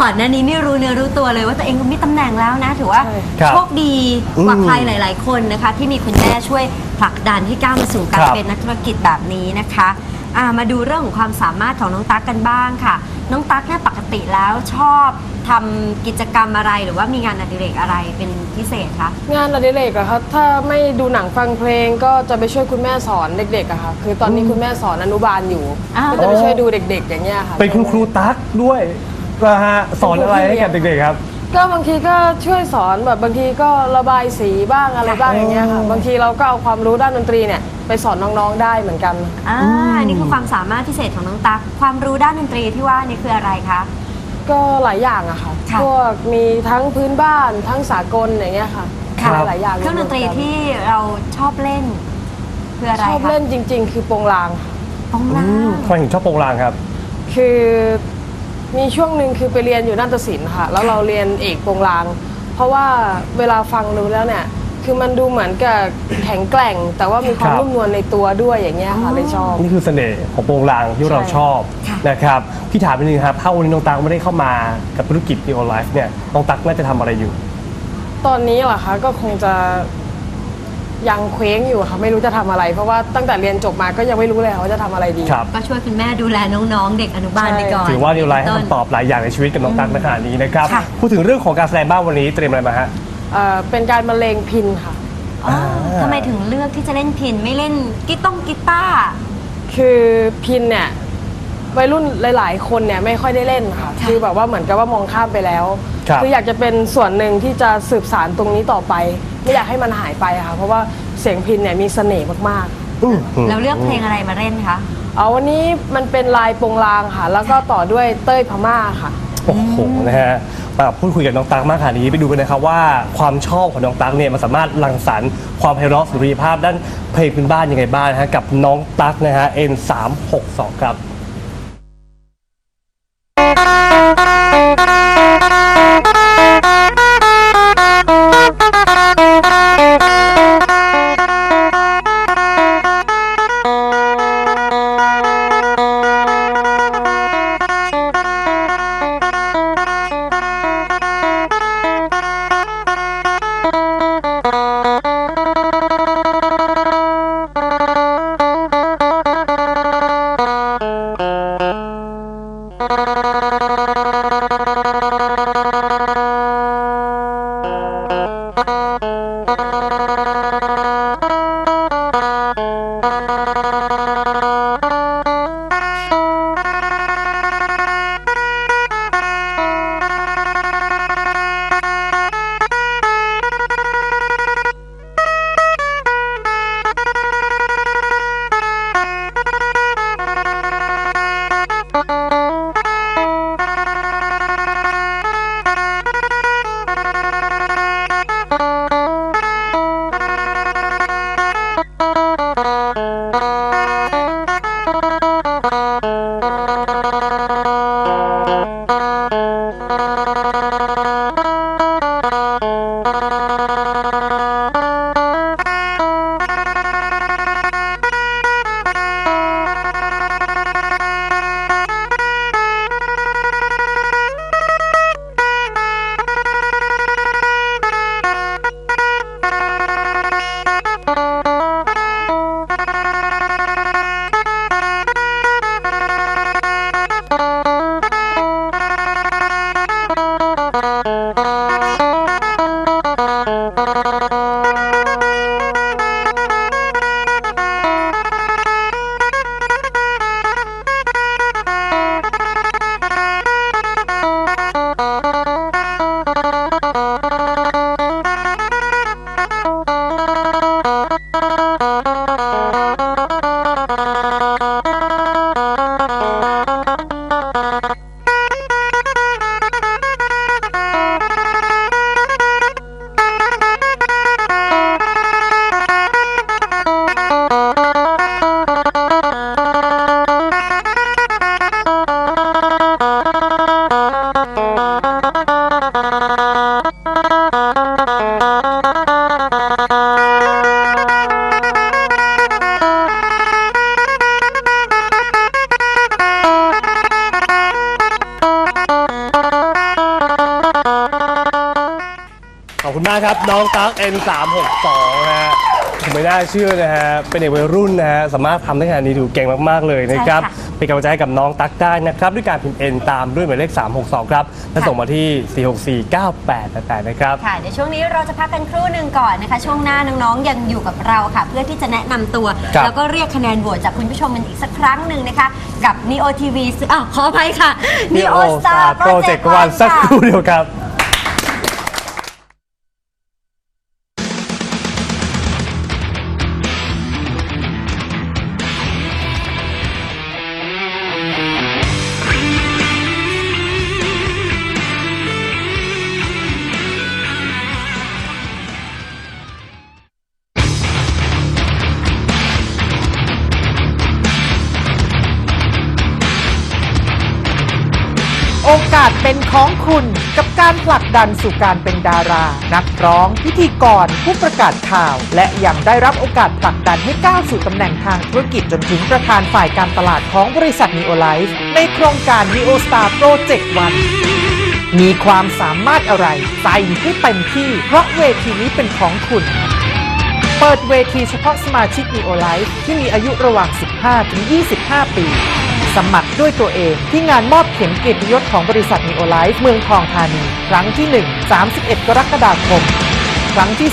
ก่อนหน้านี้ไม่รู้เนื้อรู้ตัวเลยว่าตัวเองก็มีตำแหน่งแล้วนะ ถือว่าใช่ครับ โชคดีกว่าอืมใครหลาย ๆ คนนะคะ ที่มีคุณแม่ช่วยผลักดันให้ก้าวมาสู่การครับเป็นนักธุรกิจแบบนี้นะคะอ่ามาดูเรื่องของความสามารถของน้องตั๊กกันบ้างค่ะ น้องตั๊กเนี่ยปกติแล้วชอบทำกิจกรรมอะไรหรือว่ามีงานอดิเรกอะไรเป็นพิเศษคะงานอดิเรกอะครับ ถ้าไม่ดูหนังฟังเพลงก็จะไปช่วยคุณแม่สอนเด็กๆอะค่ะ คือตอนนี้คุณแม่สอนอนุบาลอยู่ อ้าว ก็จะไปช่วยดูเด็กๆ อย่างเงี้ยค่ะเป็นคุณครูตั๊กด้วย นะฮะสอนอะไรให้กับเด็กๆครับ ก็บางทีก็ช่วยสอนแบบบางทีก็ระบายสีบ้างอะไรบ้างอย่างเงี้ยค่ะบางทีเราก็เอาความรู้ด้านดนตรีเนี่ยไปสอนน้องๆได้เหมือนกัน อ่านี่คือความสามารถพิเศษของน้องตั๊กความรู้ด้านดนตรีที่ว่านี่คืออะไรคะ ก็หลายอย่างอะค่ะค่ะ พวกมีทั้งพื้นบ้านทั้งสากลอย่างเงี้ยค่ะครับหลายๆอย่างเครื่องดนตรีที่เราชอบเล่น คืออะไรชอบคะเล่นจริง ๆ คือโปงลางค่ะ ปองอืลามทำไมถึงชอบโปรงลางครับ คือ มีช่วงหนึ่งคือไปเรียนอยู่นาฏศิลป์ค่ะ แล้วเราเรียนเอกโปงลาง เพราะว่าเวลาฟังดูแล้วเนี่ย คือมันดูเหมือนกับแข็งแกร่ง แต่ว่ามีความครับ นุ่มนวลในตัวด้วยอย่างเงี้ยค่ะเลยชอบ นี่คือเสน่ห์ของโปรงลางที่เราใช่ชอบนะครับพี่ถามนิดนึงครับถ้าวันนี้น้องตั๊กไม่ได้เข้ามากับธุรกิจ Neo Life เนี่ยน้องตั๊กน่าจะทำอะไรอยู่ ตอนนี้เหรอคะก็คงจะ ยังเคว้งอยู่ค่ะไม่รู้จะทำอะไร เพราะว่าตั้งแต่เรียนจบมาก็ยังไม่รู้เลยค่ะว่าจะทำอะไรดี ครับ ก็ช่วยคุณแม่ดูแลน้องๆ เด็กอนุบาลใช่ไปก่อน ถือว่า Neo Life ให้ต้นคำตอบหลายอย่างในชีวิตกับน้องตั๊กในขณะนี้นะครับ ค่ะ พูดถึงเรื่องของการแสดงบ้างวันนี้เตรียมอะไรมาฮะ เอ่อเป็นการบรรเลงพินค่ะ อ๋อทำไมถึงเลือกที่จะเล่นพินไม่เล่นกีต้องกีตาร์ คือพินเนี่ย วัยรุ่นหลาย ๆ คนเนี่ยไม่ค่อยได้เล่นค่ะคือแบบว่าเหมือนกับว่ามองข้ามไปแล้วครับออยากจะเป็นส่วนหนึ่งที่จะสืบสารตรงนี้ต่อไป ไม่อยากให้มันหายไปค่ะ เพราะว่าเสียงพินเนี่ยมีเสน่ห์มากอืมอืมแล้วเลือกเพลงอะไรมาเล่นคะๆเอาวันนี้มันเป็นลายโปงลางค่ะ แล้วก็ต่อด้วยเต้ยพม่าค่ะโอ้โหนะฮะมาพูดคุยกับน้องตั๊กมากขนาดนี้ไปดูกันนะครับว่าความชอบของน้องตั๊กเนี่ยมันสามารถรังสรรค์ความไพเราะสุริยภาพด้านเพลงพื้นบ้านยังไงบ้างนะฮะกับน้องตั๊กนะฮะ N362 ครับ「 มากครับ น้องตั๊ก N362 นะฮะผมไม่น่าเชื่อนะฮะ เป็นเด็กวัยรุ่นนะฮะ สามารถทำได้ขนาดนี้ถือเก่งมาก ๆ เลยนะครับ ใช่ค่ะเป็นกำลังใจให้กับน้องตั๊กได้นะครับ ด้วยการพิมพ์ N ตามด้วยหมายเลข 362 ครับ และส่งมาที่ 4649888 นะครับ ค่ะเดี๋ยวช่วงนี้เราจะพักกันครู่หนึ่งก่อนนะคะ ช่วงหน้าน้องๆยังอยู่กับเราค่ะ เพื่อที่จะแนะนำตัว ครับแล้วก็เรียกคะแนนโหวตจากคุณผู้ชมกันอีกสักครั้งหนึ่งนะคะ กับ Neo TV ซึ่งอ้าวขออภัยค่ะ Neo Star Project วัน One สักค่ะครู่เดียวครับ โอกาสเป็นของคุณกับการผลักดันสู่การเป็นดารา นักร้อง พิธีกร ผู้ประกาศข่าว และยังได้รับโอกาสผลักดันให้ก้าวสู่ตำแหน่งทางธุรกิจจนถึงประธานฝ่ายการตลาดของบริษัท Neo Life ในโครงการ Neo Star Project One มีความสามารถอะไรใส่ให้เต็มที่ เพราะเวทีนี้เป็นของคุณ เปิดเวทีเฉพาะสมาชิก Neo Life ที่มีอายุระหว่าง 15 ถึง 25 ปี สมัครด้วยตัวเองที่งานมอบเข็มเกียรติยศของบริษัท Neo Life เมืองทองธานี ครั้งที่ 1 31 กรกฎาคม ครั้งที่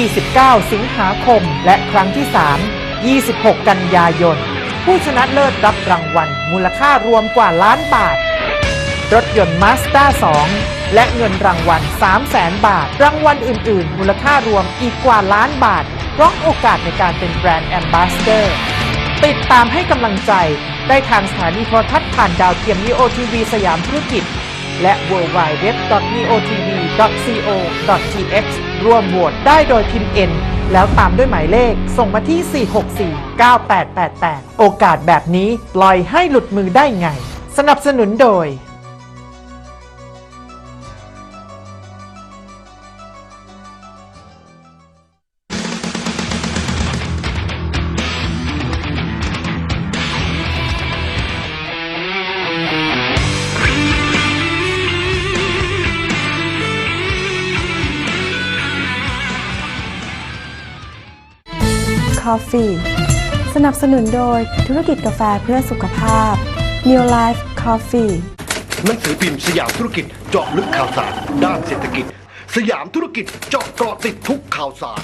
2 29 สิงหาคม และครั้งที่ 3 26 กันยายน ผู้ชนะเลิศรับรางวัล มูลค่ารวมกว่าล้านบาท รถยนต์มาสด้า2และเงินรางวัล 3 0 0แสนบาท รางวัลอื่น ๆ มูลค่ารวมอีกกว่าล้านบาทพร้อมโอกาสในการเป็นแบรนด์แอมบาสเดอร์ ติดตามให้กำลังใจ ได้ทางสถานีโทรทัศน์ผ่านดาวเทียม Neo TV สยามธุรกิจ และ w w w n e o t v c o th ร่วมโหวตได้โดยพิมพ์ N แล้วตามด้วยหมายเลขส่งมาที่ 4649888 โอกาสแบบนี้ปล่อยให้หลุดมือได้ไง สนับสนุนโดย Coffee สนับสนุนโดยธุรกิจกาแฟเพื่อสุขภาพ New Life Coffee หนังสือพิมพ์สยามธุรกิจเจาะลึกข่าวสาร ด้านเศรษฐกิจ สยามธุรกิจเจาะเกาะติดทุกข่าวสาร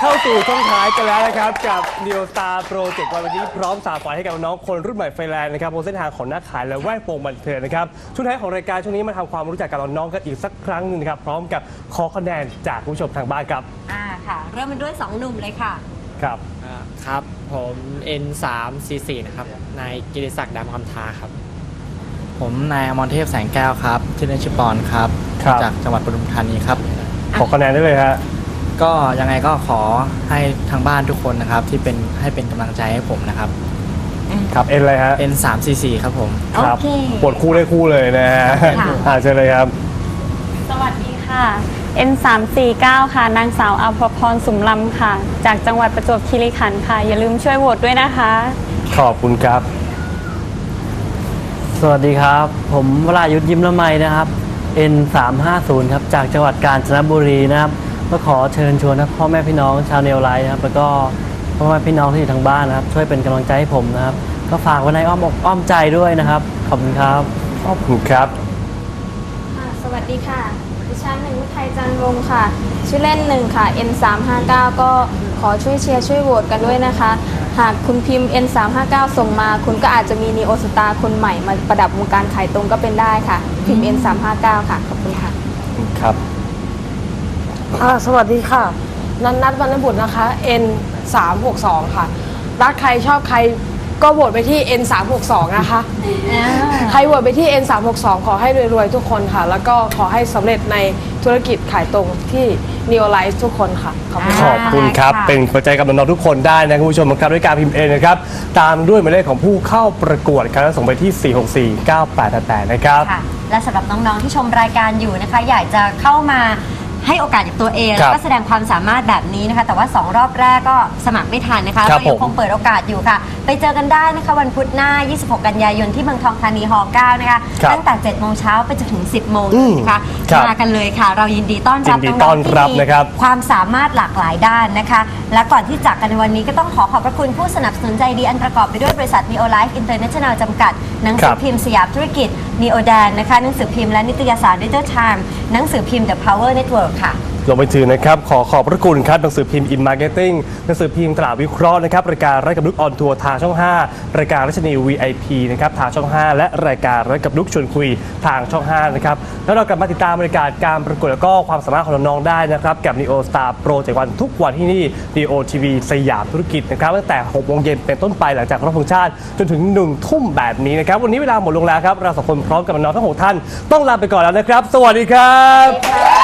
เข้าสู่ช่วงท้ายกันแล้วนะครับ กับ Neo Star Project วันนี้พร้อมสาฝันให้กับน้องๆคนรุ่นใหม่ไฟแลนด์นะครับบนเส้นทางของนักขายและแวดวงบันเทิงนะครับช่วงท้ายของรายการช่วงนี้มาทำความรู้จักกับน้องๆกันอีกสักครั้งหนึงนะครับพร้อมกับขอคะแนนจากคุณผู้ชมทางบ้านครับอ่าค่ะ เริ่มมันด้วย 2 หนุ่มเลยค่ะ ครับ อ่าครับ ผม N344 นะครับ นายกิติศักดิ์ดำคำทาครับ ผมนายอมรเทพแสงแก้วครับ ชื่อเล่นชื่อปอนครับ ครับ จากจังหวัดปทุมธานีครับ ขอคะแนนได้เลยฮะ ก็ยังไงก็ขอให้ทางบ้านทุกคนนะครับ ที่เป็นให้เป็นกำลังใจให้ผมนะครับ ครับเอ็นอะไรฮะ N344 ครับผมครับโอเค ปวดคู่ได้คู่เลยนะฮะค่ะ อ่าเชิญเลยครับ สวัสดีค่ะ N349 ค่ะ นางสาวอภพรสุมลำค่ะ จากจังหวัดประจวบคีรีขันธ์ค่ะ อย่าลืมช่วยโหวตด้วยนะคะ ขอบคุณครับ สวัสดีครับ ผมวรายุทธยิ้มละไมนะครับ N350 ครับ จากจังหวัดกาญจนบุรีนะครับ ก็ขอเชิญชวนนะพ่อแม่พี่น้องชาวเนวไลท์นะครับแล้วก็พ่อแม่พี่น้องที่อยู่ทางบ้านนะครับ ช่วยเป็นกำลังใจให้ผมนะครับ ก็ฝากไว้ในอ้อมอกอ้อมใจด้วยนะครับ ขอบคุณครับขอบคุณครับ ค่ะสวัสดีค่ะ ดิฉันหนึ่งวุทัยจันทร์วงศ์ค่ะ ชื่อเล่นหนึ่งค่ะ N359 ก็ขอช่วยเชียร์ช่วยโหวตกันด้วยนะคะ หากคุณพิมพ์ N359 ส่งมา คุณก็อาจจะมีนีโอสตาคนใหม่มาประดับวงการขายตรงก็เป็นได้ค่ะ พิมพ์ N359 ค่ะ ขอบคุณค่ะ ครับ อ่าสวัสดีค่ะ นันนัทวรรณบุตรนะคะ N 3 6 2ค่ะ รักใครชอบใครก็โหวตไปที่ N 3 6 2นะคะ ใครโหวตไปที่ N 3 6 2ขอให้รวยๆทุกคนค่ะ แล้วก็ขอให้สำเร็จในธุรกิจขายตรงที่ Neo Life ทุกคนค่ะ ขอบคุณขค่ะ อบคุณครับ ค่ะ เป็นกำลังใจกับน้องๆทุกคนได้นะคุณผู้ชมครับด้วยการพิมพ์เองนะครับ ตามด้วยหมายเลขของผู้เข้าประกวดครับแล้วส่งไปที่ 4649888 นะครับ ค่ะและสำหรับน้องๆที่ชมรายการอยู่นะคะ อยากจะเข้ามา ให้โอกาสกับตัวเองครัแล้วบก็แสดงความสามารถแบบนี้นะคะ แต่ว่า 2 รอบแรกก็สมัครไม่ทันนะคะครับเรายังผม คงเปิดโอกาสอยู่ค่ะ ไปเจอกันได้นะคะวันพุธหน้า 26 กันยายนที่เมืองทองธานีฮ9นะคะครับตั้งแต่7โมงเช้าไปจนถึง 10 โมงอืเลยมนะคะครับมากันเลยค่ะ เรายินดีต้อนรับยินดีน้ต้อองนๆที่รับมีนะครับ ความสามารถหลากหลายด้านนะคะ และก่อนที่จากกันในวันนี้ก็ต้องขอขอบพระคุณผู้สนับสนุนใจดีอันประกอบไปด้วยบริษัท Neo Life International จำกัด หนังสืครัอบพิมพ์สยามธุรกิจนีโอแดนนะคะหนังสือพิมพ์และนิตยสารดิจิทัลไทม์หนังสือพิมพ์ The Power Network ค่ะ รวมไปถึงนะครับขอขอบพระคุณครับหนังสือพิมพ์ In Marketing หนังสือพิมพ์ตลาดวิเคราะห์นะครับรายการรักกับลุกออนทัวร์ทางช่อง 5 รายการรัชนี VIP นะครับทางช่อง 5 และรายการรักกับลุกชวนคุยทางช่อง 5 นะครับแล้วเรากลับมาติดตามบรรยากาศการประกวดแล้วก็ความสามารถของน้องๆได้นะครับกับ Neo Star Pro จากวันทุกวันที่นี่ Neo TV สยามธุรกิจนะครับตั้งแต่6โมงเย็นเป็นต้นไปหลังจากรบธงชาติ จนถึง1ทุ่มแบบนี้นะครับวันนี้เวลาหมดลงแล้วครับเราสองคนพร้อมกับน้องทั้งหกท่าน ต้องลาไปก่อนแล้วนะครับ สวัสดีครับ